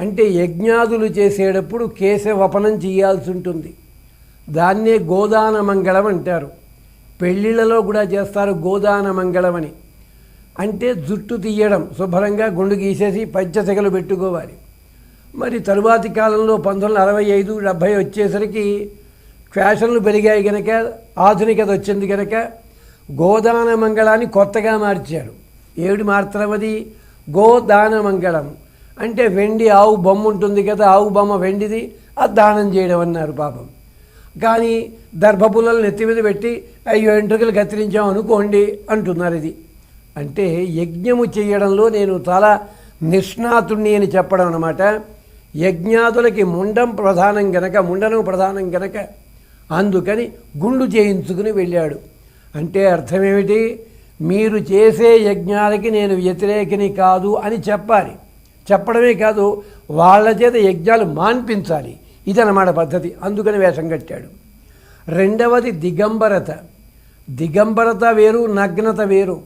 అంటే యజ్ఞాదులు చేసేటప్పుడు కేశవపనం చేయాల్సి ఉంటుంది దాన్నే గోదాన మంగళం అంటారు. పెళ్ళిళ్ళలో కూడా చేస్తారు గోదాన మంగళం అని అంటే జుట్టు తీయడం శుభ్రంగా గుండు గీసేసి పంచసెగలు పెట్టుకోవాలి. మరి తరువాతి కాలంలో పంతొమ్మిది అరవై ఐదు డెబ్భై వచ్చేసరికి ఫ్యాషన్లు పెరిగాయి కనుక ఆధునికత వచ్చింది కనుక గోదాన మంగళాన్ని కొత్తగా మార్చారు. ఏడు మార్చడం అది గోదాన మంగళం అంటే వెండి ఆవు బొమ్మ ఉంటుంది కదా ఆవు బొమ్మ వెండిది అది దానం చేయడం అన్నారు పాపం. కానీ దర్భపుల్లలు నెత్తి మీద పెట్టి అయ్యో ఎంట్రుకలు కత్తిరించాం అనుకోండి అంటున్నారు ఇది. అంటే యజ్ఞము చేయడంలో నేను చాలా నిష్ణాతుణ్ణి అని చెప్పడం అనమాట యజ్ఞాతులకి ముండం ప్రధానం గనక ముండనం ప్రధానం గనక. అందుకని గుండు చేయించుకుని వెళ్ళాడు. అంటే అర్థమేమిటి? మీరు చేసే యజ్ఞాలకి నేను వ్యతిరేకిని కాదు అని చెప్పాలి. చెప్పడమే కాదు వాళ్ళ చేత యజ్ఞాలు మాన్పించాలి. ఇదన్నమాట పద్ధతి. అందుకని వేషం కట్టాడు. రెండవది దిగంబరత. దిగంబరత వేరు నగ్నత వేరు.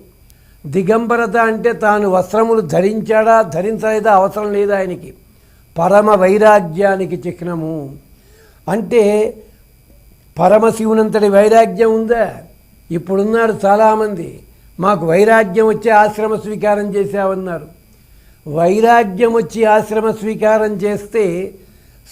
దిగంబరత అంటే తాను వస్త్రములు ధరించాడా ధరించలేదా అవసరం లేదా ఆయనకి? పరమ వైరాగ్యానికి చిహ్నము. అంటే పరమశివునంతటి వైరాగ్యం ఉందా? ఇప్పుడున్నారు చాలామంది. మాకు వైరాగ్యం వచ్చే ఆశ్రమ స్వీకారం చేశామన్నారు వైరాగ్యం వచ్చి ఆశ్రమ స్వీకారం చేస్తే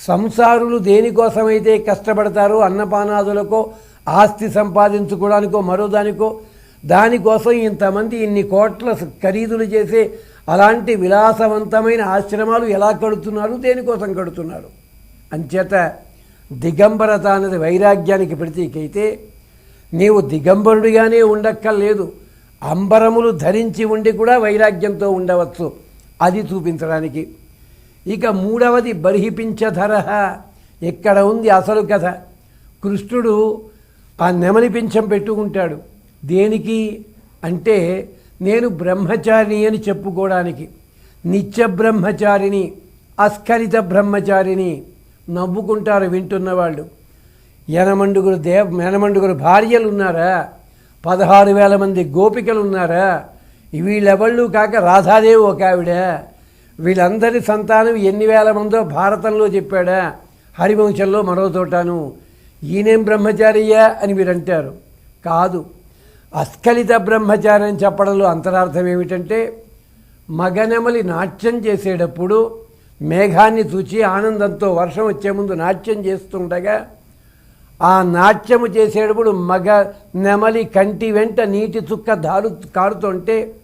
సంసారులు దేనికోసమైతే కష్టపడతారో అన్నపానాదులకో ఆస్తి సంపాదించుకోవడానికో మరో దానికో దానికోసం ఇంతమంది ఇన్ని కోట్ల ఖరీదులు చేసే అలాంటి విలాసవంతమైన ఆశ్రమాలు ఎలా కడుతున్నారు దేనికోసం కడుతున్నారు? అంచేత దిగంబరత అనేది వైరాగ్యానికి ప్రతీకైతే నీవు దిగంబరుడిగానే ఉండక్కర్లేదు. అంబరములు ధరించి ఉండి కూడా వైరాగ్యంతో ఉండవచ్చు. అది చూపించడానికి. ఇక మూడవది బర్హిపించధర. ఎక్కడ ఉంది అసలు కథ? కృష్ణుడు ఆ నెమలి పింఛం పెట్టుకుంటాడు. దేనికి? అంటే నేను బ్రహ్మచారిని అని చెప్పుకోవడానికి. నిత్య బ్రహ్మచారిని అస్ఖలిత బ్రహ్మచారిని నవ్వుకుంటారు వింటున్న వాళ్ళు ఎనమండుగురు దేవ ఎనమండుగురు భార్యలు ఉన్నారా పదహారు వేల మంది గోపికలు ఉన్నారా వీళ్ళెవళ్ళు కాక రాధాదేవి ఒక ఆవిడ. వీళ్ళందరి సంతానం ఎన్ని వేల మందో భారతంలో చెప్పాడా. హరివంశంలో మరో తోటాను. ఈయనేం బ్రహ్మచారియా అని మీరు అంటారు కాదు. అస్ఖలిత బ్రహ్మచారి అని చెప్పడంలో అంతరార్థం ఏమిటంటే మగనెమలి నాట్యం చేసేటప్పుడు మేఘాన్ని చూచి ఆనందంతో వర్షం వచ్చే ముందు నాట్యం చేస్తుండగా ఆ నాట్యము చేసేటప్పుడు మగ నెమలి కంటి వెంట నీటి చుక్క దారు కారుతుంటే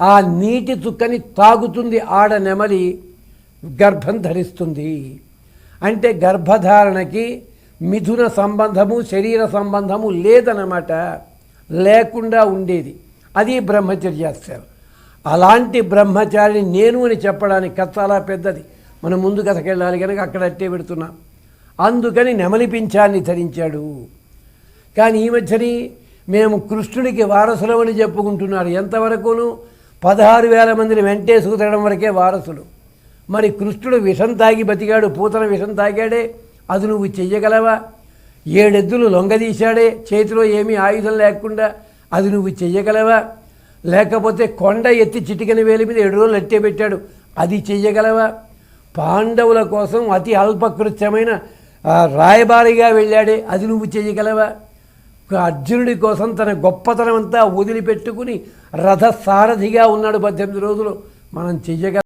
ఆ నీటి చుక్కని తాగుతుంది ఆడ నెమలి గర్భం ధరిస్తుంది. అంటే గర్భధారణకి మిథున సంబంధము శరీర సంబంధము లేదన్నమాట. లేకుండా ఉండేది. అది బ్రహ్మచర్యాస్త్రం అలాంటి బ్రహ్మచారిని నేను అని చెప్పడానికి కథ చాలా పెద్దది. మనం ముందు కథకెళ్ళాలి కనుక అక్కడ అట్టే పెడుతున్నాం. అందుకని నెమలి పింఛాన్ని ధరించాడు. కానీ ఈ మధ్యని మేము కృష్ణుడికి వారసులమని చెప్పుకుంటున్నారు. ఎంతవరకును? పదహారు వేల మందిని వెంటే తినడం వరకే వారసుడు. మరి కృష్ణుడు విషం తాగి బతికాడు పూతన విషం తాగాడే అది నువ్వు చెయ్యగలవా? ఏడెద్దులు లొంగదీశాడే చేతిలో ఏమీ ఆయుధం లేకుండా అది నువ్వు చెయ్యగలవా? లేకపోతే కొండ ఎత్తి చిటికని వేలి మీద ఏడు రోజులు అట్టే పెట్టాడు అది చెయ్యగలవా? పాండవుల కోసం అతి అల్పకృత్యమైన రాయబారిగా వెళ్ళాడే అది నువ్వు చెయ్యగలవా? అర్జునుడి కోసం తన గొప్పతనం అంతా వదిలిపెట్టుకుని రథ సారథిగా ఉన్నాడు పద్దెనిమిది రోజులు. మనం చెయ్యగల.